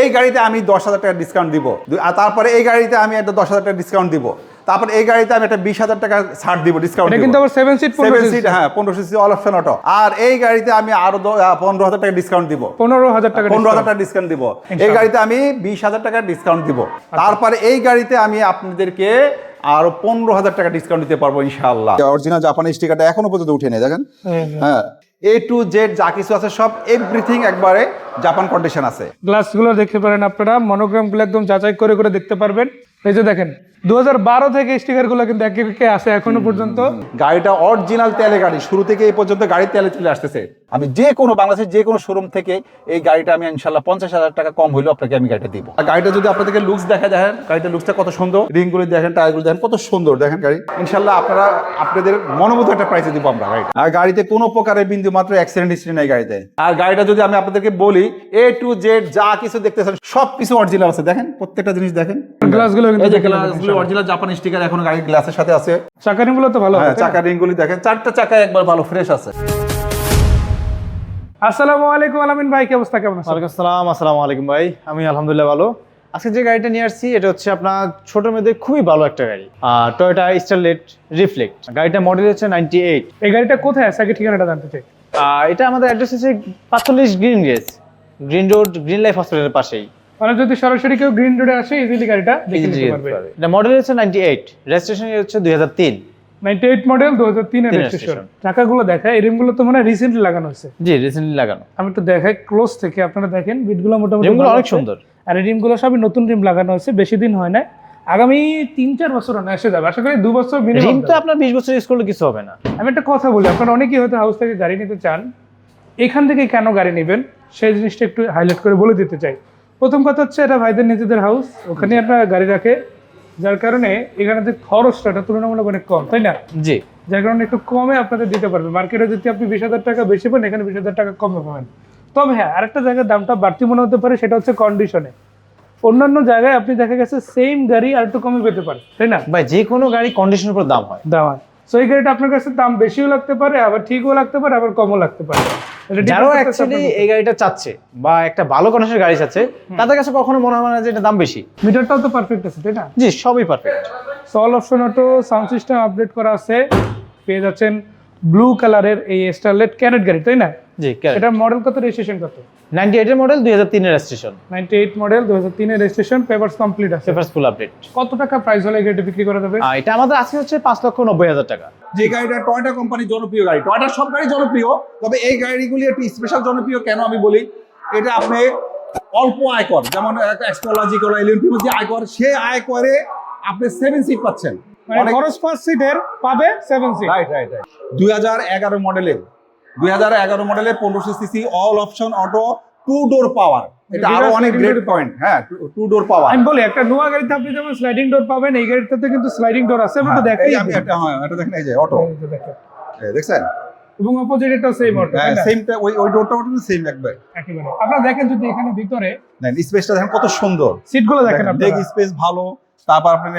এই গাড়িতে আমি দশ হাজার টাকা ডিসকাউন্ট দিব। আর তারপরে এই গাড়িতে আমি একটা দশ হাজার টাকা ডিসকাউন্ট দিব। তারপর এই গাড়িতে আমি একটা বিশ হাজার টাকা ছাড় দিব ডিসকাউন্ট কিন্তু আবার সেভেন সিট সেভেন সিট হ্যাঁ পনেরো সিসি অল অপশন অটো আর এই গাড়িতে আমি আরও পনেরো হাজার টাকা ডিসকাউন্ট দিব। পনেরো হাজার টাকা পনেরো হাজার টাকা ডিসকাউন্ট দিব। এই গাড়িতে আমি বিশ হাজার টাকা ডিসকাউন্ট দিব। তারপরে এই গাড়িতে আমি আপনাদেরকে আরও পনেরো হাজার টাকা ডিসকাউন্ট দিতে পারব ইনশাআল্লাহ। অরিজিনাল জাপানি স্টিকারটা এখনও পর্যন্ত উঠে নেই দেখেন হ্যাঁ। এ টু জেড যা কিছু আছে, সব এভরিথিং একবারে জাপান কন্ডিশন আছে। গ্লাসগুলো দেখতে পারেন আপনারা মনোগ্রামগুলো একদম যাচাই করে করে দেখতে পারবেন। এই যে দেখেন দু হাজার বারো থেকে স্টিকারগুলো কিন্তু একে একে আছে এখনও পর্যন্ত। গাড়িটা অরিজিনাল তেলে গাড়ি শুরু থেকে এই পর্যন্ত গাড়ি তেলে চলে আসতেছে। আমি যে কোনো বাংলাদেশের যে কোনো শোরুম থেকে এই গাড়িটা আমি ইনশাল্লাহ পঞ্চাশ হাজার টাকা কম হইলেও আপনাকে আমি গাড়িটা দিব। আর গাড়িটা যদি আপনাদেরকে লুকস দেখা দেখেন গাড়িটা লুকসটা কত সুন্দর। রিংগুলি দেখেন টায়ারগুলি দেখেন কত সুন্দর। দেখেন গাড়ি ইনশাল্লাহ আপনারা আপনাদের মনোমতো একটা প্রাইসে দিব আমরা গাড়ি আর গাড়িতে কোনো প্রকারের বিন্দু মাত্র অ্যাক্সিডেন্ট হিস্ট্রি নাই গাড়িতে। আর গাড়িটা যদি আমি আপনাদেরকে বলি এ টু জেড যা কিছু দেখতেছেন সব কিছু অরিজিনাল আছে। দেখেন প্রত্যেকটা জিনিস দেখেন। গ্লাসগুলো গ্লাসগুলো অরিজিনাল জাপানি স্টিকার এখন গাড়ির গ্লাসের সাথে আছে। চাকারিগুলো তো ভালো হ্যাঁ চাকা রিংগুলি দেখেন। চারটা চাকা একবার ভালো ফ্রেশ আছে। আসসালামু আলাইকুম আলামিন ভাই কি অবস্থা? কেমন আছে ওয়ালাইকুম আসসালাম আসসালামু আলাইকুম ভাই। আমি আলহামদুলিল্লাহ ভালো। আজকে যে গাড়িটা নিয়ে আসছি এটা হচ্ছে আপনার ছোট মেয়েদের খুবই ভালো একটা গাড়ি। আর টয়োটা স্টারলেট রিফ্লেক্ট গাড়িটা মডেল হচ্ছে নাইনটি এইট এই গাড়িটা কোথায় আছে? আগে ঠিকানাটা জানতে চাই। এটা আমাদের অ্যাড্রেস হচ্ছে পাঁচচল্লিশ গ্রিন গেজ গ্রিন রোড গ্রিন লাইফ হসপিটালের পাশেই। মানে যদি সরাসরি কেউ গ্রিন রোডে আসে ইজিলি গাড়িটা দেখে নিতে পারবে। এটা মডেল হচ্ছে নাইনটি এইট রেজিস্ট্রেশন হচ্ছে দুই হাজার তিন। 98 মডেল 2003 এর রেজিস্ট্রেশন। চাকাগুলো দেখায় এই রিমগুলো তো মানে রিসেন্টলি লাগানো হয়েছে। জি রিসেন্টলি লাগানো। আমি একটু দেখাই ক্লোজ থেকে আপনারা দেখেন বিটগুলো মোটামুটি রিমগুলো অনেক সুন্দর। আর এই রিমগুলো সবই নতুন রিম লাগানো হয়েছে বেশি দিন হয় না আগামী তিন চার বছর না এসে যাবে। আশা করি দু বছর রিম তো আপনার বিশ বছর ইউজ করলে কিছু হবে না। আমি একটা কথা বলি আপনারা অনেকেই হয়তো হাউস থেকে গাড়ি নিতে চান। এখান থেকে কেন গাড়ি নেবেন? সেই জিনিসটা একটু হাইলাইট করে বলে দিতে চাই। প্রথম কথা হচ্ছে এটা ভাইদের নিজেদের হাউস ওখানে আপনারা গাড়ি রাখে যার কারণে এখানে যে খরচটা এটা তুলনামূলক অনেক কম তাই না? জি। যার কারণে একটু কমে আপনাদের দিতে পারবে। মার্কেটে যদি আপনি বিশ হাজার টাকা বেশি পান এখানে বিশ হাজার টাকা কমে পাবেন তবে হ্যাঁ আরেকটা জায়গায় দামটা বাড়তি মনে হতে পারে সেটা হচ্ছে কন্ডিশনে অন্যান্য জায়গায় আপনি দেখা গেছে সেম গাড়ি আর একটু কমে পেতে পারে তাই না? ভাই যে কোনো গাড়ি কন্ডিশনের উপর দাম হয়। দাম হয়। সো এই গাড়িটা আপনার কাছে দাম বেশিও লাগতে পারে আবার ঠিকও লাগতে পারে আবার কমও লাগতে পারে। যারা অ্যাকচুয়ালি এই গাড়িটা চাচ্ছে বা একটা ভালো কন্ডিশনের গাড়ি চাচ্ছে তাদের কাছে কখনো মনে হয় না যে এটা দাম বেশি। মিটারটাও তো পারফেক্ট আছে তাই না? জি সবই পারফেক্ট সল option auto sound system update করা আছে পেয়ে যাচ্ছেন ব্লু কালারের এই স্টারলেট ক্যারেট গাড়ি তাই না? জি এটা মডেল কত রেজিস্ট্রেশন কত নাইনটি এইটের মডেল দুই হাজার তিনের রেজিস্ট্রেশন নাইনটি এইট মডেল দু হাজার তিনের রেজিস্ট্রেশন পেপারস কমপ্লিট আছে। পেপার ফুল আপডেট কত টাকা প্রাইস হলে গাড়িটা বিক্রি করা যাবে? এটা আমাদের আজকে হচ্ছে পাঁচ লক্ষ নব্বই হাজার টাকা। যে গাড়িটা টয়টা কোম্পানির জনপ্রিয় গাড়ি টয়টা সব গাড়ি জনপ্রিয় তবে এই গাড়িগুলি একটু স্পেশাল জনপ্রিয় কেন আমি বলি? এটা আপনি অল্প আয়কর যেমন কোলা এলিয়ন যে আয়কর সে আয়করে আপনি সেভেন সিট পাচ্ছেন। মানে খরচ পাঁচ সিটের পাবে seven seat right right right দুই হাজার এগারো মডেলের দুই হাজার এগারো মডেলের পনেরোশো CC all option auto two door power এটা আরও অনেক গ্রেট পয়েন্ট হ্যাঁ টু ডোর পাওয়ার আমি বলি একটা নোয়া গাড়িতে আপনি যেমন স্লাইডিং ডোর পাবেন এই গাড়িটাতে কিন্তু স্লাইডিং ডোর আছে আমি আমি একটা হ্যাঁ এটা দেখেন এই যে অটো দেখছেন? এবং অপোজিট এটা সেম অটো হ্যাঁ সেমটা ওই ওই ডোরটা ওটা সেম একবার। একেবারে। আপনারা দেখেন যদি এখানে ভিতরে স্পেসটা দেখেন কত সুন্দর। সিটগুলো দেখেন লেগ স্পেস ভালো তারপর আপনি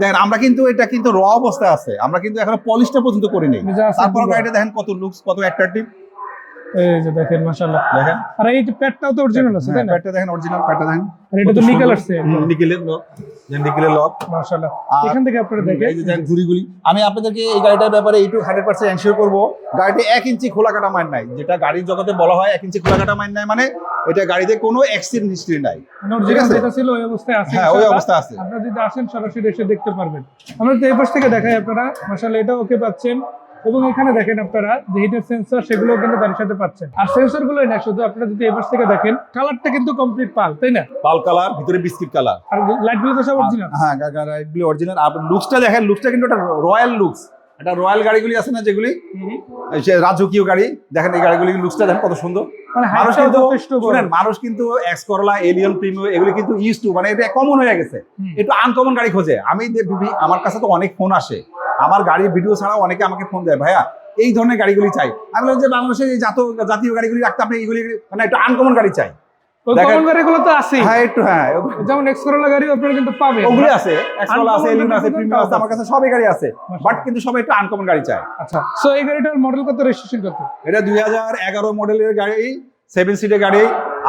দেখেন আমরা কিন্তু এটা কিন্তু র অবস্থায় আছে। আমরা কিন্তু এখনও পলিশটা পর্যন্ত করিনি। যা তারপর গাড়িটা দেখেন কত লুকস কত অ্যাট্রাকটিভ এই যে দেখেন মাশাআল্লাহ। দেখেন। আর এই প্যাডটাও তো অরিজিনাল আছে তাই না? প্যাডটা দেখেন অরিজিনাল প্যাডটা দেখেন। আর এটা তো নিকেল আসছে। নিকেলের লক নিকেলের লক মাশাআল্লাহ। এখান থেকে আপনারা দেখেন। এই যে দেখেন ঝুড়িগুলি। আমি আপনাদেরকে এই গাড়িটার ব্যাপারে এইটু হান্ড্রেড পার্সেন্ট এনশিওর করব। গাড়িতে এক ইঞ্চি খোলা কাটা মাইন নাই। যেটা গাড়ির জগতে বলা হয় এক ইঞ্চি খোলা কাটা মাইন নাই মানে এটা গাড়িতে কোনো অ্যাক্সিডেন্ট হিস্ট্রি নাই। অরিজিনাল আছে? যেটা ছিল ওই অবস্থায় আছে। হ্যাঁ ওই। অবস্থা আছে। আপনারা যদি আসেন সরাসরি এসে দেখতে পারবেন। আমরা তো এই পাশ থেকে দেখাই আপনারা। মাশাআল্লাহ এটা ওকে পাচ্ছেন। এবং এখানে দেখেন আপনারা যে হিটার সেন্সর সেগুলো কিন্তু গাড়ির সাথে পাচ্ছেন। আর সেন্সর গুলোই না শুধু আপনারা যদি এই পাশ থেকে দেখেন কালারটা কিন্তু কমপ্লিট পাল তাই না? পাল কালার ভিতরে বিস্কিট কালার আর লাইটগুলো তো সব অরিজিনাল হ্যাঁ গাড়িগুলি অরিজিনাল আর লুকসটা দেখেন লুকসটা কিন্তু একটা রয়্যাল লুকস এটা রয়্যাল গাড়িগুলি আছে না যেগুলি সে রাজকীয় গাড়ি দেখেন এই গাড়িগুলি লুকসটা দেখেন কত সুন্দর। মানে মানুষ কিন্তু শুনেন মানুষ কিন্তু এক্স করলা এলিয়ন প্রিমিও এগুলি কিন্তু ইউজ টু মানে এটা কমন হয়ে গেছে। একটু আনকমন গাড়ি খোঁজে। আমি আমার কাছে তো অনেক ফোন আসে। আমার গাড়ির ভিডিও ছাড়াও অনেকে আমাকে ফোন দেয় ভাইয়া এই ধরনের গাড়িগুলি চাই। আমি বললাম যে জাত জাতীয় গাড়িগুলি রাখতে আপনি এইগুলি মানে একটু আনকমন গাড়ি চাই। দেখেন- গাড়িগুলো তো আছে হ্যাঁ একটু হ্যাঁ যেমন গাড়ি আপনারা কিন্তু পাবেন। ওগুলি আছে। এক্সকলা আছে Uncommon আছে প্রিমিয়াম আছে আমার কাছে সবই গাড়ি আছে। বাট কিন্তু সবাই একটু আনকমন গাড়ি চায়। আচ্ছা সো এই গাড়িটার মডেল কত রেজিস্ট্রেশন কত? এটা দুই হাজার এগারো মডেলের গাড়ি। সেভেন সিটের গাড়ি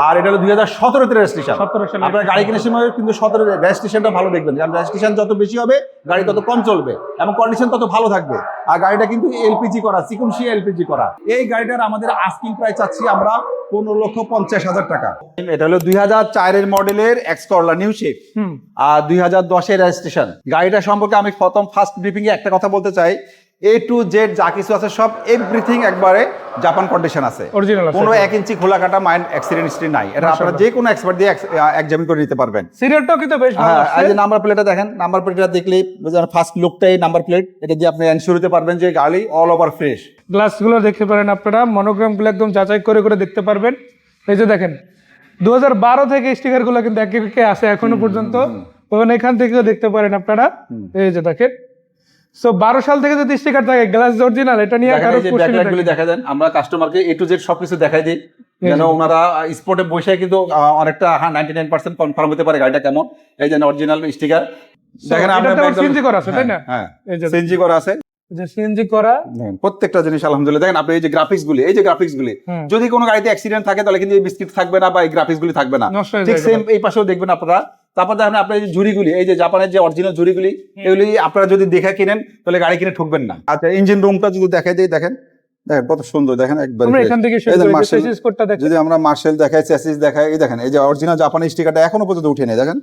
আর এটা হলো দুই হাজার সতেরোতে রেজিস্ট্রেশন। 17 সালে আপনার গাড়ি কেনার সময় কিন্তু সতেরো রেজিস্ট্রেশনটা ভালো দেখবেন কারণ রেজিস্ট্রেশন যত বেশি হবে গাড়ি তত কম চলবে এবং কন্ডিশন তত ভালো থাকবে। আর গাড়িটা কিন্তু এলপিজি করা চিকুনশি এলপিজি করা। এই গাড়িটার আমাদের আস্কিং প্রাইস চাচ্ছি আমরা পনেরো লক্ষ পঞ্চাশ হাজার টাকা। এটা হলো দুই হাজার চারের মডেলের এক্স করলা নিউ শেপ আর দুই হাজার দশের রেজিস্ট্রেশন। গাড়িটা সম্পর্কে আমি প্রথম ফার্স্ট ব্রিফিং এ একটা কথা বলতে চাই। এ টু জেড যা কিছু আছে সব এভরিথিং একবারে জাপান কন্ডিশন আছে। কোনো এক ইঞ্চি খোলা কাটা মাইন্ড অ্যাক্সিডেন্ট হিস্ট্রি নাই। এটা আপনারা যে কোনো এক্সপার্ট দিয়ে এক্সামিন করে নিতে পারবেন। সিরিয়ালটাও কিন্তু বেশ ভালো হ্যাঁ এই যে নাম্বার প্লেটটা দেখেন নাম্বার প্লেটটা দেখলেই ফার্স্ট লুকটাই নাম্বার প্লেট এটা দিয়ে আপনি এনশিওর হতে পারবেন যে গাড়ি অল ওভার ফ্রেশ গ্লাসগুলো দেখতে পারেন আপনারা মনোগ্রামগুলো একদম যাচাই করে করে দেখতে পারবেন। এই যে দেখেন দু হাজার বারো থেকে স্টিকারগুলো কিন্তু একে একে আছে এখনও পর্যন্ত। এখান থেকেও দেখতে পারেন আপনারা। এই যে দেখেন সো বারো সাল থেকে যদি স্টিকার থাকে গ্লাস অরিজিনাল এটা নিয়ে কারও। দেখা দেন আমরা কাস্টমারকে এ টু জেড সবকিছু দেখাই দিই। যেন ওনারা স্পটে বসে কিন্তু অনেকটা নাইনটি নাইন পার্সেন্ট কনফার্ম হতে পারে গাড়িটা কেমন। এই যে অরিজিনাল স্টিকার দেখেন আবার CNG করা আছে, তাই না? হ্যাঁ সিএনজি করা আছে। যে সিএনজি করা। প্রত্যেকটা জিনিস আলহামদুলিল্লাহ। দেখেন আপনি এই যে গ্রাফিক্স গুলি এই যে গ্রাফিক্স গুলি যদি কোনো গাড়িতে অ্যাক্সিডেন্ট থাকে তাহলে কিন্তু এই বিস্কিট থাকবে না বা এই গ্রাফিক্স গুলি থাকবে না। ঠিক সেম এই পাশেও দেখবেন আপনারা তারপর দেখেন আপনার এই যে ঝুড়িগুলি এই যে জাপানের যে অরিজিনাল ঝুড়িগুলি এগুলি আপনারা যদি দেখে কিনেন তাহলে গাড়ি কিনে ঠকবেন না। আচ্ছা ইঞ্জিন রুমটা যদি দেখাই দিই দেখেন। দেখেন কত সুন্দর দেখেন একবার এখান থেকে যদি আমরা মার্শাল দেখাই চ্যাসিস দেখাই এই দেখেন এই যে অরিজিনাল জাপানি স্টিকারটা এখনও পর্যন্ত উঠে নেই দেখেন।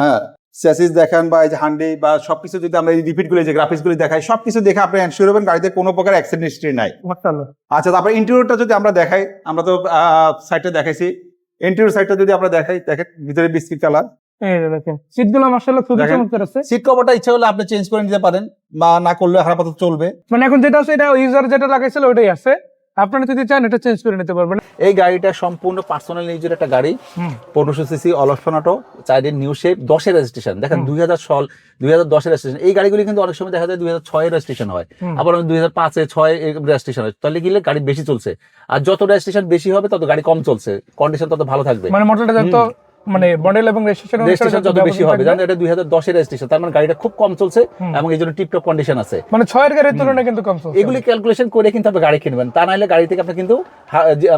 হ্যাঁ চ্যাসিস দেখেন বা এই যে হান্ডি বা সবকিছু যদি আমরা এই রিপিট গুলি যে গ্রাফিক্স গুলি দেখাই সবকিছু দেখে আপনি এনশিওর হবেন গাড়িতে কোনো প্রকার অ্যাক্সিডেন্ট হিস্ট্রি নাই। আচ্ছা তারপর ইন্টেরিয়রটা যদি আমরা দেখাই আমরা তো সাইডটা দেখাইছি। ইন্টেরিয়র সাইডটা যদি আমরা দেখাই দেখেন ভিতরে বিস্কিট কালার দেখেন সিটগুলো মাশাআল্লাহ খুবই দেখেন। চমৎকার আছে। সিট কভারটা ইচ্ছা হলে আপনি চেঞ্জ করে নিতে পারেন বা না করলে হারাপাত চলবে। মানে এখন যেটা আছে এটা ইউজার যেটা লাগাইছিল ওটাই আছে। আপনারা যদি চান এটা চেঞ্জ করে নিতে পারবেন। এই গাড়িটা সম্পূর্ণ পার্সোনাল নিজের একটা গাড়ি। হুম। পনেরোশো সিসি অলফন চাইডের নিউ শেপ দশের রেজিস্ট্রেশন দেখেন দুই হাজার সল দুই হাজার দশের রেজিস্ট্রেশন এই গাড়িগুলি কিন্তু অনেক সময় দেখা যায় দুই হাজার ছয়ের রেজিস্ট্রেশন হয়। আবার দুই হাজার পাঁচে ছয় রেজিস্ট্রেশন হয়। তাহলে গেলে গাড়ি বেশি চলছে। আর যত রেজিস্ট্রেশন বেশি হবে তত গাড়ি কম চলছে। কন্ডিশন তত ভালো থাকবে। মানে যত মানে মডেল এবং রেজিস্ট্রেশন রেজিস্ট্রেশন যত বেশি হবে জানেন এটা দুই হাজার দশের রেজিস্ট্রেশন তার মানে গাড়িটা খুব কম চলছে এবং এই জন্য টিপটপ কন্ডিশন আছে। মানে ছয়ের গাড়ির তুলনায় কিন্তু কম চলছে। এগুলি ক্যালকুলেশন করে কিন্তু আপনি গাড়ি কিনবেন তা নাহলে গাড়ি থেকে আপনি কিন্তু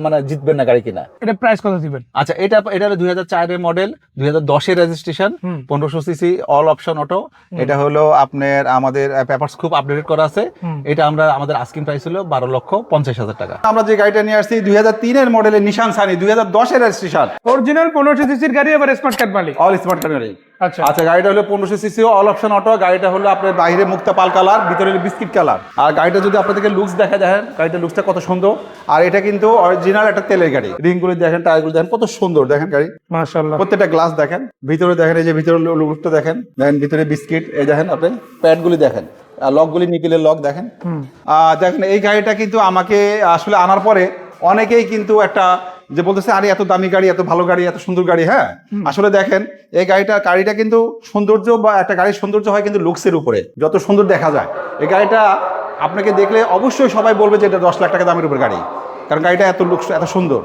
মানে জিতবেন না গাড়ি কিনা। এটা প্রাইস কত দিবেন? আচ্ছা এটা এটা হলো দুই হাজার মডেল দুই হাজার দশের রেজিস্ট্রেশন হুম। পনেরোশো সিসি অল অপশন অটো এটা হলো আপনার আমাদের পেপারস খুব আপডেট করা আছে। এটা আমরা আমাদের আস্কিং প্রাইস হলো বারো লক্ষ পঞ্চাশ হাজার টাকা। আমরা যে গাড়িটা নিয়ে আসছি দুই হাজার তিনের মডেলের নিশান সানি দুই হাজার দশের রেজিস্ট্রেশন অরিজিনাল পনেরোশো সিসির গাড়ি আবার স্মার্ট কার্ড মালিক। অল স্মার্ট কার্ড মালিক। আচ্ছা। আচ্ছা গাড়িটা হলো পনেরোশো সিসি অল অপশন অটো গাড়িটা হলো আপনার বাইরে মুক্তা পাল কালার ভিতরে বিস্কিট কালার আর গাড়িটা যদি আপনাদেরকে লুকস দেখা দেখেন গাড়িটার লুকসটা কত সুন্দর। আর এটা কিন্তু অরিজিনাল একটা তেলের গাড়ি। রিংগুলি দেখেন টায়ারগুলি দেখেন কত সুন্দর দেখেন গাড়ি। মাশাআল্লাহ। প্রত্যেকটা গ্লাস দেখেন। ভিতরে দেখেন এই যে ভিতরে লুকটা দেখেন। দেখেন ভিতরে বিস্কিট এই দেখেন আপনি প্যাডগুলি দেখেন। আর লকগুলি নিপিলের লক দেখেন। দেখেন এই গাড়িটা কিন্তু আমাকে আসলে আনার পরে অনেকেই কিন্তু একটা যে বলতেছে আরে এত দামি গাড়ি এত ভালো গাড়ি এত সুন্দর গাড়ি হ্যাঁ? আসলে দেখেন এই গাড়িটা গাড়িটা কিন্তু সৌন্দর্য বা একটা গাড়ির সৌন্দর্য হয় কিন্তু লুকসের উপরে যত সুন্দর দেখা যায়। এই গাড়িটা আপনাকে দেখলে অবশ্যই সবাই বলবে যে এটা দশ লাখ টাকা দামের উপর গাড়ি কারণ গাড়িটা এত লুকস এত সুন্দর।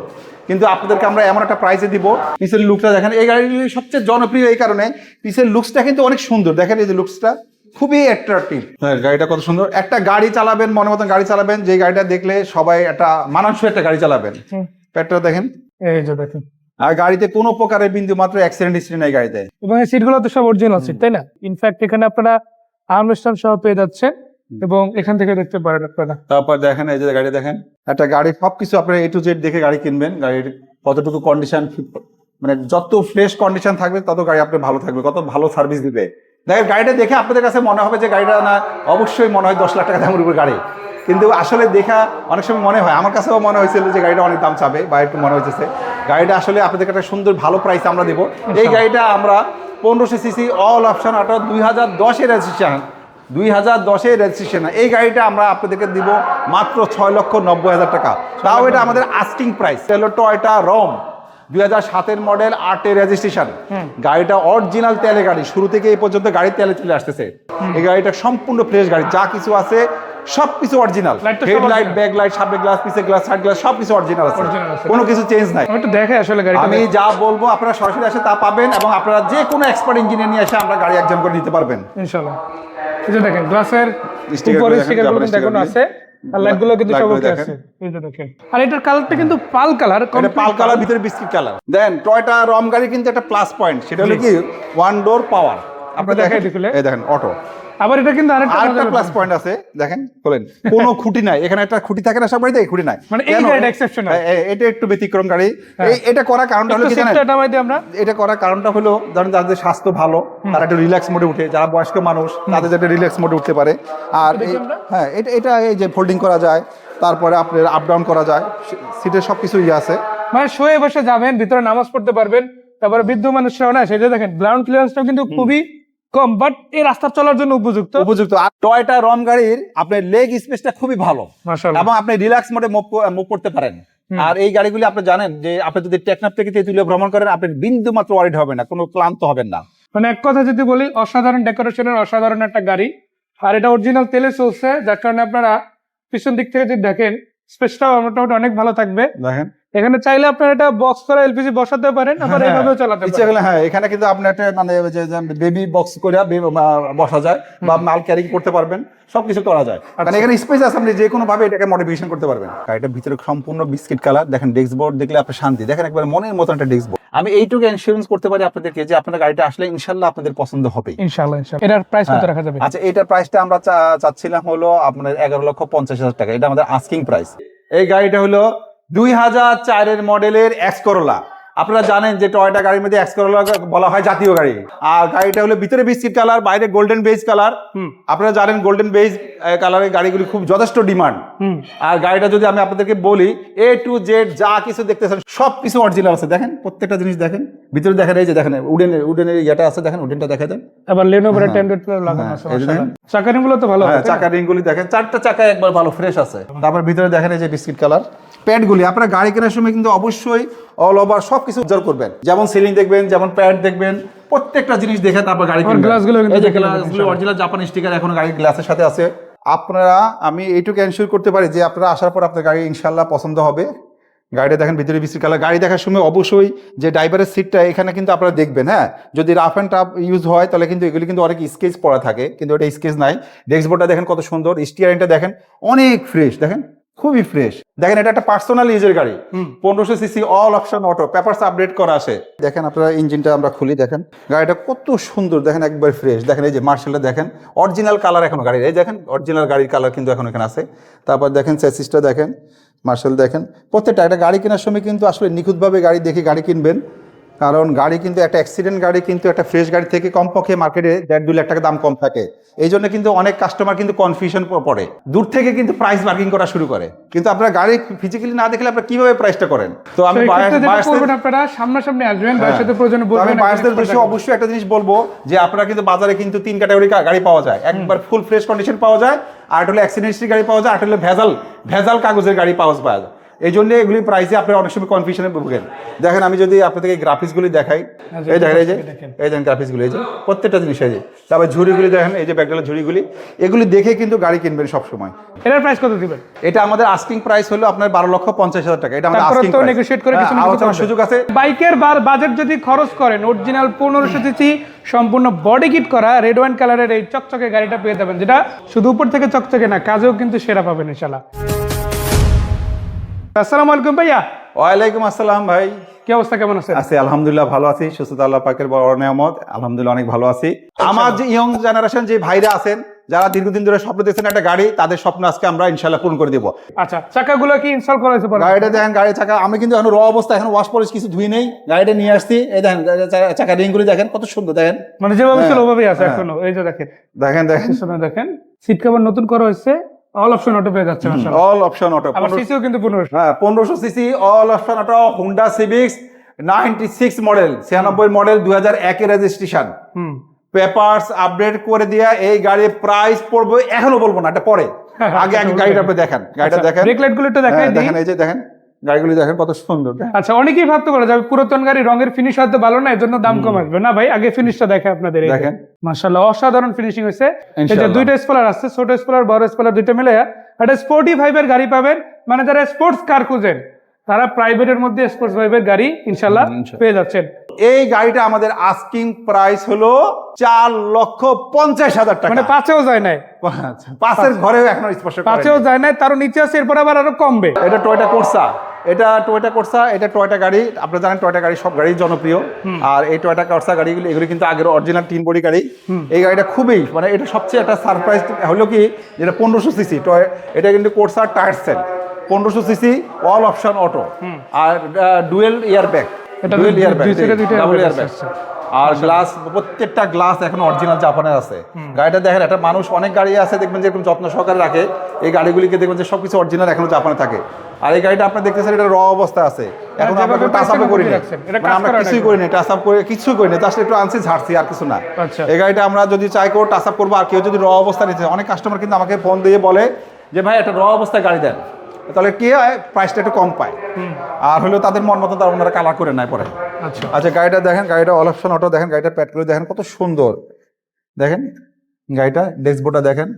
কিন্তু আপনাদেরকে আমরা এমন একটা প্রাইসে দিব পিসের লুকটা দেখেন এই গাড়িগুলি সবচেয়ে জনপ্রিয় এই কারণে পিসের লুকসটা কিন্তু অনেক সুন্দর। দেখেন এই যে লুকসটা খুবই অ্যাট্রাকটিভ হ্যাঁ গাড়িটা কত সুন্দর। একটা গাড়ি চালাবেন মনে মতন গাড়ি চালাবেন যে গাড়িটা দেখলে সবাই একটা মানানসই একটা গাড়ি চালাবেন। পেটটা দেখেন। এই যে দেখেন। আর গাড়িতে কোনো প্রকারের বিন্দু মাত্র অ্যাক্সিডেন্ট হিস্ট্রি নাই গাড়িতে। এবং এই সিটগুলো তো সব অরিজিনাল সিট তাই না? ইনফ্যাক্ট এখানে আপনারা আর্মস্টান সহ পেয়ে যাচ্ছেন এবং এখান থেকে দেখতে পারেন আপনারা। তারপর দেখেন এই যে গাড়ি দেখেন। একটা গাড়ি সবকিছু আপনারা এ টু জেড দেখে গাড়ি কিনবেন। গাড়ির কতটুকু কন্ডিশন মানে যত ফ্রেশ কন্ডিশন থাকবে তত গাড়ি আপনার ভালো থাকবে কত ভালো সার্ভিস দিবে। দেখেন গাড়িটা দেখে আপনাদের কাছে মনে হবে যে গাড়িটা না অবশ্যই মনে হয় দশ লাখ টাকা দামের উপর গাড়ি। কিন্তু আসলে দেখা অনেক সময় মনে হয় আমার কাছেও মনে হয়েছিল যে গাড়িটা অনেক দাম চাবে বা একটু মনে হয়েছে গাড়িটা আসলে আপনাদেরকে একটা সুন্দর ভালো প্রাইস আমরা দেবো। এই গাড়িটা আমরা পনেরোশো সিসি অল অপশন অটো দুই হাজার দশের রেজিস্ট্রেশন দুই হাজার দশের রেজিস্ট্রেশন এই গাড়িটা আমরা আপনাদেরকে দিব মাত্র ছয় লক্ষ নব্বই হাজার টাকা। তাও এটা আমাদের আস্টিং প্রাইস হলো টয়টা রম দুই হাজার সাতের মডেল আটের রেজিস্ট্রেশন গাড়িটা অরিজিনাল তেলে গাড়ি শুরু থেকে এই পর্যন্ত গাড়ি তেলে চলে আসতেছে। এই গাড়িটা সম্পূর্ণ ফ্রেশ গাড়ি যা কিছু আছে সব কিছু অরিজিনাল Light তো হেডলাইট ব্যাক লাইট সামনে গ্লাস পিছে গ্লাস সাইড গ্লাস সব কিছু অরিজিনাল আছে। কোনো কিছু চেঞ্জ নাই। আমি একটু দেখে আসলে গাড়িটা। আমি যা বলব আপনারা সরাসরি আসে তা পাবেন এবং আপনারা যে কোনো এক্সপার্ট ইঞ্জিনিয়ার নিয়ে এসে আমরা গাড়ি এক্সাম করে নিতে পারবেন। এই যে দেখেন গ্লাসের উপরে দেখেন, আছে। আর কিন্তু সব ওকে আছে। এই যে দেখেন। আর এটার কালারটা কিন্তু পাল কালার এটা পাল কালার ভিতরে বিস্কিট কালার দেন টয়টা রম গাড়ি কিন্তু একটা প্লাস পয়েন্ট সেটা হলো কি? ওয়ান ডোর পাওয়ার আপনি দেখেন এই দেখেন অটো আবার এটা কিন্তু আরেকটা আরেকটা প্লাস পয়েন্ট আছে দেখেন বলেন কোনো খুঁটি নাই। এখানে একটা খুঁটি থাকে না সব গাড়িতে খুঁটি নাই। মানে এই গাড়িটা এটা একটু ব্যতিক্রম গাড়ি এটা করার কারণটা হলো কি জানেন? আমরা। এটা করার কারণটা হলো ধরেন যাদের স্বাস্থ্য ভালো তারা একটু রিল্যাক্স মোডে উঠে। যারা বয়স্ক মানুষ তাদের যাতে রিল্যাক্স মোডে উঠতে পারে। আর হ্যাঁ এটা এটা এই যে ফোল্ডিং করা যায় তারপরে আপনার আপ ডাউন করা যায় সিটের সব ইয়ে আছে। মানে শুয়ে বসে যাবেন ভিতরে নামাজ পড়তে পারবেন তারপরে বৃদ্ধ মানুষরাও না সেটা দেখেন গ্রাউন্ড ক্লিয়ারেন্সটাও কিন্তু খুবই কম বাট এই রাস্তা চলার জন্য উপযুক্ত। উপযুক্ত। আর টয়টা রম গাড়ির আপনার লেগ স্পেসটা খুবই ভালো। মাশাআল্লাহ। এবং আপনি রিল্যাক্স মোডে মুভ করতে পারেন। আর এই গাড়িগুলি আপনি জানেন যে আপনি যদি টেকনাপ থেকে তেঁতুলিয়া ভ্রমণ করেন আপনি বিন্দু মাত্র ওয়ারিড হবে না কোনো ক্লান্ত হবেন না। মানে এক কথা যদি বলি অসাধারণ ডেকোরেশনের অসাধারণ একটা গাড়ি। আর এটা অরিজিনাল তেলে চলছে যার কারণে আপনারা পিছন দিক থেকে যদি দেখেন স্পেসটাও মোটামুটি অনেক ভালো থাকবে। দেখেন। এখানে চাইলে আপনারা এটা বক্স করে এলপিজি বসাতে পারেন আবার হ্যাঁ, এইভাবেও চালাতে ইচ্ছে পারেন। হ্যাঁ এখানে কিন্তু আপনি একটা মানে যে বেবি বক্স করে বসা যায় বা মাল ক্যারি করতে পারবেন সবকিছু করা যায়। কারণ এখানে স্পেস আছে আপনি যে কোনো ভাবে এটাকে মডিফিকেশন করতে পারবেন। গাড়িটার ভিতরে সম্পূর্ণ বিস্কিট কালার দেখেন ডেস্ক বোর্ড দেখলে আপনি শান্তি। দেখেন একবার মনের মতন একটা ডেস্ক বোর্ড আমি এইটুকু ইন্স্যুরেন্স করতে পারি আপনাদেরকে যে আপনার গাড়িটা আসলে ইনশাল্লাহ আপনাদের পছন্দ হবে ইনশাআল্লাহ ইনশাআল্লাহ। এটার প্রাইস কত রাখা যাবে? আচ্ছা এটার প্রাইসটা আমরা চাচ্ছিলাম হলো আপনার এগারো লক্ষ পঞ্চাশ হাজার টাকা। এটা আমাদের আস্কিং প্রাইস এই গাড়িটা হলো দুই হাজার চারের মডেলের এক্স করোলা আপনারা জানেন যে টয়টা গাড়ির মধ্যে এক্স করোলা বলা হয় জাতীয় গাড়ি। আর গাড়িটা হলো ভিতরে বিস্কিট কালার বাইরে গোল্ডেন বেজ কালার আপনারা জানেন গোল্ডেন বেজ কালারের গাড়িগুলি খুব যথেষ্ট ডিমান্ড আর গাড়িটা যদি আমি আপনাদেরকে বলি এ টু জেড যা কিছু দেখতেছেন সব কিছু অরিজিনাল আছে। দেখেন প্রত্যেকটা জিনিস দেখেন। ভিতরে দেখেন এই যে দেখেন উডেনের উডেনের ইয়েটা আছে দেখেন উডেনটা দেখা দেন। আবার লেনোভোর টেন্ডেড লাগানো হ্যাঁ, আছে যে মাশাআল্লাহ। তো ভালো হ্যাঁ চাকা রিংগুলি দেখেন চারটা চাকা একবার ভালো ফ্রেশ আছে। তারপর ভিতরে দেখেন এই যে বিস্কিট কালার প্যাডগুলি আপনারা গাড়ি কেনার সময় কিন্তু অবশ্যই অল ওভার সব কিছু অবজার্ভ করবেন। যেমন সিলিং দেখবেন যেমন প্যাড দেখবেন প্রত্যেকটা জিনিস দেখে তারপর গাড়ি গ্লাসগুলো গ্লাসগুলো অরিজিনাল জাপানি স্টিকার এখন গাড়ির গ্লাসের সাথে আছে। আপনারা আমি এইটুকু এনশিওর করতে পারি যে আপনারা আসার পর আপনার গাড়ি ইনশাল্লাহ পছন্দ হবে। গাড়িটা দেখেন ভিতরে বিস্কিট কালার গাড়ি দেখার সময় অবশ্যই যে ড্রাইভারের সিটটা এখানে কিন্তু আপনারা দেখবেন হ্যাঁ? যদি রাফ অ্যান্ড টাফ ইউজ হয় তাহলে কিন্তু এগুলি কিন্তু অনেক স্কেচ পড়া থাকে কিন্তু এটা স্কেচ নাই। ডেস্ক বোর্ডটা দেখেন কত সুন্দর স্টিয়ারিংটা দেখেন অনেক ফ্রেশ দেখেন? খুবই ফ্রেশ দেখেন এটা একটা পার্সোনাল ইউজের গাড়ি। পনেরোশো CC all option auto papers update করা আছে। দেখেন আপনারা ইঞ্জিনটা আমরা খুলি দেখেন। গাড়িটা কত সুন্দর দেখেন একবার ফ্রেশ দেখেন এই যে মার্শালটা দেখেন অরিজিনাল কালার এখন গাড়ির এই দেখেন অরিজিনাল গাড়ির কালার কিন্তু এখন এখানে আছে। তারপর দেখেন স্যাসিসটা দেখেন মার্শাল দেখেন। প্রত্যেকটা একটা গাড়ি কেনার সময় কিন্তু আসলে নিখুঁতভাবে গাড়ি দেখে গাড়ি কিনবেন। কারণ গাড়ি কিন্তু একটা অ্যাক্সিডেন্ট গাড়ি কিন্তু একটা ফ্রেশ গাড়ি থেকে কমপক্ষে মার্কেটে দেড় দু লাখ টাকা দাম কম থাকে। এই জন্য কিন্তু অনেক কাস্টমার কিন্তু কনফিউশন পড়ে। দূর থেকে কিন্তু প্রাইস বার্গিং করা শুরু করে। কিন্তু আপনার গাড়ি ফিজিক্যালি না দেখলে আপনারা কীভাবে প্রাইসটা করেন? তো আমি আপনারা সামনাসামনি আসবেন হ্যাঁ। ভাইয়ের সাথে প্রয়োজনে তো আমি বলবেন বায়াসদের উদ্দেশ্যে অবশ্যই একটা জিনিস বলব যে আপনারা কিন্তু বাজারে কিন্তু তিন ক্যাটাগরি গাড়ি পাওয়া যায়। একবার ফুল ফ্রেশ কন্ডিশন পাওয়া যায় আর হলো অ্যাক্সিডেন্ট গাড়ি পাওয়া যায় আর হলো ভেজাল ভেজাল কাগজের গাড়ি পাওয়া যায়। এই জন্য এগুলি প্রাইসে আপনারা অনেক সময় কনফিউশনে ভুগেন। দেখেন আমি যদি আপনাদেরকে গ্রাফিক্সগুলি দেখাই আচ্ছা, এই দেখেন এই যে এই দেখেন গ্রাফিক্সগুলি এই যে প্রত্যেকটা জিনিস এই যে তারপর ঝুড়িগুলি দেখেন এই যে ব্যাগডালের ঝুড়িগুলি এগুলি দেখে কিন্তু গাড়ি কিনবেন সবসময়। এটার প্রাইস কত দিবেন? এটা আমাদের আস্কিং প্রাইস হলো আপনার বারো লক্ষ পঞ্চাশ হাজার টাকা। এটা আমাদের আস্কিং তো negotiate করে কিছু কিছু আলোচনার সুযোগ আছে। বাইকের বাজেট যদি খরচ করেন অরিজিনাল পনেরোশো সিসি সম্পূর্ণ বডি কিট করা রেড ওয়াইন কালারের এই চকচকে গাড়িটা পেয়ে যাবেন যেটা শুধু উপর থেকে চকচকে না কাজেও কিন্তু সেরা পাবেন ইনশাল্লাহ আসসালামু আলাইকুম ভাইয়া। ওয়ালাইকুম আসসালাম ভাই। কি অবস্থা কেমন আছেন? আছি আলহামদুলিল্লাহ ভালো আছি সুস্থতা আল্লাহ পাকের বড় নিয়ামত আলহামদুলিল্লাহ অনেক ভালো আছি। আমার যে ইয়ং জেনারেশন যে ভাইরা আছেন যারা দীর্ঘদিন ধরে স্বপ্ন দেখছেন একটা গাড়ি তাদের স্বপ্ন আজকে আমরা ইনশাল্লাহ পূরণ করে দেবো। আচ্ছা চাকাগুলো কি ইনস্টল করা হয়েছে গাড়িটা দেখেন গাড়ি চাকা আমি কিন্তু এখন র অবস্থা এখন ওয়াশ পলিশ কিছু ধুই নেই গাড়িটা নিয়ে আসছি। এই দেখেন চাকা রিংগুলি দেখেন কত সুন্দর দেখেন। মানে যেভাবে ছিল হ্যাঁ, ওভাবেই আছে হ্যাঁ। এখনও। এই যে দেখেন। দেখেন দেখেন। দেখেন। সিট কভার নতুন করা হয়েছে। অল অপশন অটো পেয়ে যাচ্ছে অল অপশন অটো সিসিও কিন্তু পনেরোশো। হ্যাঁ পনেরোশো CC all option auto Honda Civics ninety six model ছিয়ানব্বই মডেল দুই হাজার একের রেজিস্ট্রেশন হুম। পেপারস আপডেট করে দিয়া এই গাড়ির প্রাইস পড়বে এখনও বলব না এটা পরে। হ্যাঁ, আগে আগে আচ্ছা, গাড়িটা আপনি দেখেন গাড়িটা দেখেন। ব্রেক লাইটগুলো একটু দেখাই হ্যাঁ, দেখেন এই যে দেখেন। গাড়িগুলি দেখেন কত সুন্দর। আচ্ছা অনেকেই ভাবতে পারে যাবে পুরাতন গাড়ি রঙের ফিনিশ হয়তো ভালো না এজন্য দাম কম আসবে না ভাই আগে ফিনিশটা দেখে আপনাদের দেখেন। মাশাআল্লাহ অসাধারণ ফিনিশিং হয়েছে। এই যে দুইটা স্পলার আছে ছোট স্পলার বড় স্পলার দুইটা মিলে। একটা স্পোর্টি ভাইভের গাড়ি পাবেন। মানে যারা স্পোর্টস কার খুঁজেন তারা প্রাইভেটের মধ্যে স্পোর্টস ভাইভের গাড়ি ইনশাল্লাহ। পেয়ে যাচ্ছেন। এই গাড়িটা আমাদের আস্কিং প্রাইস হলো চার লক্ষ পঞ্চাশ হাজার টাকা। মানে পাঁচেও যায় নাই। আচ্ছা, পাঁচের ঘরেও এখনও স্পর্শ পাঁচেও যায় নাই তারও নিচে আছে এরপর আবার আরও কমবে। এটা টয়টা কোর্সা এটা টয়টা কোর্সা এটা টয়টা গাড়ি। আপনারা জানেন টয়টা গাড়ি সব গাড়ি জনপ্রিয়। আর এই টয়টা কোর্সা গাড়িগুলো এগুলো কিন্তু আগের অরিজিনাল তিন বডি গাড়ি। এই গাড়িটা খুবই মানে এটা সবচেয়ে একটা সারপ্রাইজ হলো কি যেটা পনেরোশো সিসি টয় এটা কিন্তু কোর্সা টায়ার সেল পনেরোশো সিসি অল অপশন অটো আর ডুয়েল ইয়ার ব্যাগ এটা দুই- ব্যাগ ডাবল ব্যাগ আর গ্লাস প্রত্যেকটা গ্লাস এখন অরিজিনাল জাপানের আছে। গাড়িটা দেখেন একটা মানুষ অনেক গাড়ি আছে দেখবেন যে এরকম যত্ন সহকারে রাখে এই গাড়িগুলিকে দেখবেন যে সবকিছু অরিজিনাল এখনও জাপানে থাকে। আর এই গাড়িটা আপনি দেখতেছেন এটা র অবস্থা আছে। এখন যেভাবে আমরা টাচ আপও পাইছেন করি ওভাবেই না রাখছেন। এটা মানে আমরা কিছুই নাকি? করি না টাচ আপ করে কিছুই করি না জাস্ট একটু আনছি ঝাড়ছি আর কিছু না। আচ্ছা। এই গাড়িটা আমরা যদি চাই করো টাচ আপ করব আর কেউ যদি র অবস্থা নিতে অনেক কাস্টমার কিন্তু আমাকে ফোন দিয়ে বলে যে ভাই একটা র অবস্থায় গাড়ি দেন। তাহলে কি হয়? প্রাইসটা একটু কম পায়। আর হলেও তাদের মন মতো তারা ওনারা কালার করে নেয় পরে। আচ্ছা। আচ্ছা গাড়িটা দেখেন গাড়িটা অল অপশন অটো দেখেন গাড়িটা প্যাটগুলো দেখেন কত সুন্দর। দেখেন গাড়িটা ডেস্কবোর্ডটা দেখেন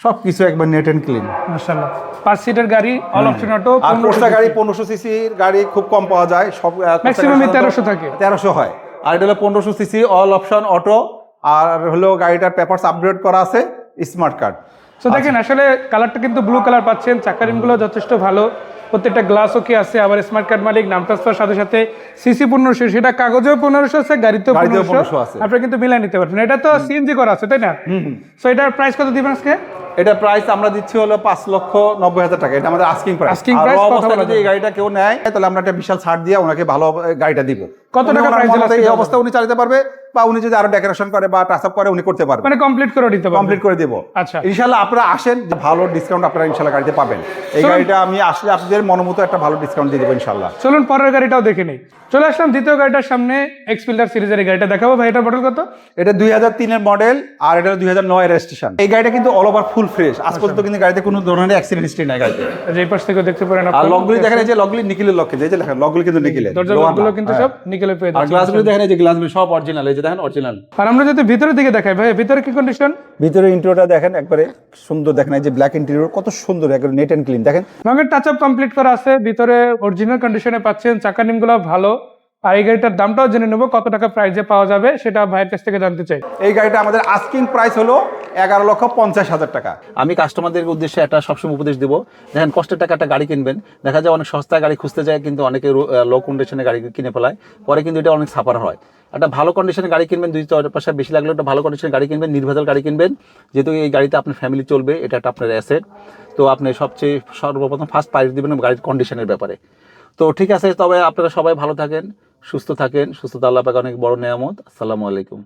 সব কিছু একবার নেট অ্যান্ড ক্লিন মাশাআল্লাহ। পাঁচ সিটের গাড়ি অল অপশন অটো আর কোর্সা গাড়ি পনেরোশো সিসির গাড়ি খুব কম পাওয়া যায়। সব ই 1300 থাকে। তেরোশো হয়। আর এটা হলো পনেরোশো সিসি অল অপশন অটো আর হলো গাড়িটার পেপারস আপগ্রেড করা আছে স্মার্ট কার্ড তো দেখেন আসলে কালারটা কিন্তু ব্লু কালার পাচ্ছেন চাকা রিমগুলো যথেষ্ট ভালো। প্রত্যেকটা গ্লাস ওকে আছে? আবার স্মার্ট কার্ড মালিক নাম ট্রান্সফার সাথে সাথে সিসি পনেরোশো সেটা কাগজেও পনেরোশো আছে গাড়িতেও পনেরোশো। 1500 আছে। আপনি কিন্তু মিলাই নিতে পারবেন। এটা তো সিএনজি করা আছে তাই না? সো এটার প্রাইস কত দিবেন আজকে? এটা প্রাইস আমরা দিচ্ছি হলো পাঁচ লক্ষ নব্বই হাজার টাকা। এটা আমাদের আস্কিং প্রাইস price কথা বলা যদি এই গাড়িটা কেউ নেয় তাহলে আমরা একটা বিশাল ছাড় দিয়ে ওনাকে ভালো গাড়িটা দিব। কত টাকা মতো এর এই অবস্থা উনি চালাতে পারবে বা উনি যদি আরও ডেকোরেশন করে বা টাচ আপ করে উনি করতে পারবে। মানে কমপ্লিট করে দিতে পারবেন কমপ্লিট করে দেবো। আচ্ছা। ইনশাল্লাহ আপনারা আসেন যে ভালো ডিসকাউন্ট আপনারা ইনশাল্লাহ গাড়িতে পাবেন। এই গাড়িটা আমি আসলে আপনাদের মনোমতো একটা ভালো ডিসকাউন্ট দিয়ে দেবো ইনশাল্লাহ চলুন পরের গাড়িটাও দেখে নেই। চলে আসলাম দ্বিতীয় গাড়িটার সামনে এক্সপিল্ডার সিরিজের এই গাড়িটা দেখাবো। ভাই এটার মডেল কত? এটা দুই হাজার তিনের মডেল আর এটা দুই হাজার নয় রেজিস্ট্রেশন এই গাড়িটা কিন্তু অল ওভার ফুল ফ্রেশ। আজ পর্যন্ত কিন্তু গাড়িতে কোনো ধরনের অ্যাক্সিডেন্ট হিস্ট্রি নাই গাড়িতে। যে পাশ থেকে দেখতে পারেন আর। লকগুলি দেখেন এই যে লকগুলি নিকেলের লক কিন্তু এই যে দেখেন লকগুলি কিন্তু নিকেলের দরজা লোহা গুলো না। কিন্তু হ্যাঁ। সব নিকেলে পেয়ে আর গ্লাসগুলি দেখেন এই যে গ্লাসগুলি সব অরিজিনাল এই যে দেখেন অরিজিনাল আর আমরা যদি ভিতরের দিকে দেখাই ভাই ভিতরে কি কন্ডিশন ভিতরে ইন্টেরিয়রটা দেখেন একবারে সুন্দর দেখেন এই যে ব্ল্যাক ইন্টেরিয়র কত সুন্দর একবারে নেট অ্যান্ড ক্লিন দেখেন। রঙের টাচ আপ কমপ্লিট করা আছে ভিতরে অরিজিনাল কন্ডিশনে পাচ্ছেন চাকা নিমগুলো ভালো। আর এই গাড়িটার দামটাও জেনে নেব কত টাকা প্রাইসে পাওয়া যাবে সেটা ভাইয়ের কাছ থেকে জানতে চাই। এই গাড়িটা আমাদের আস্কিং প্রাইস হলো এগারো লক্ষ পঞ্চাশ হাজার টাকা। আমি কাস্টমারদের উদ্দেশ্যে একটা সবসময় উপদেশ দেবো দেখেন কষ্টের টাকা একটা গাড়ি কিনবেন দেখা যায় অনেক সস্তায় গাড়ি খুঁজতে যায় কিন্তু অনেকে লো কন্ডিশনে গাড়ি কিনে ফেলায় পরে কিন্তু এটা অনেক সাফার হয়। একটা ভালো কন্ডিশনে গাড়ি কিনবেন দুই চার পয়সা বেশি লাগলে একটা ভালো কন্ডিশনে গাড়ি কিনবেন নির্ভেজাল গাড়ি কিনবেন যেহেতু এই গাড়িতে আপনার ফ্যামিলি চলবে এটা একটা আপনার অ্যাসেট তো আপনি সবচেয়ে সর্বপ্রথম ফার্স্ট প্রাইজ দেবেন গাড়ির কন্ডিশনের ব্যাপারে। তো ঠিক আছে তবে আপনারা সবাই ভালো থাকেন সুস্থ থাকেন সুস্থতা আল্লাহ পাক অনেক বড় নেয়ামত। আসসালামু আলাইকুম।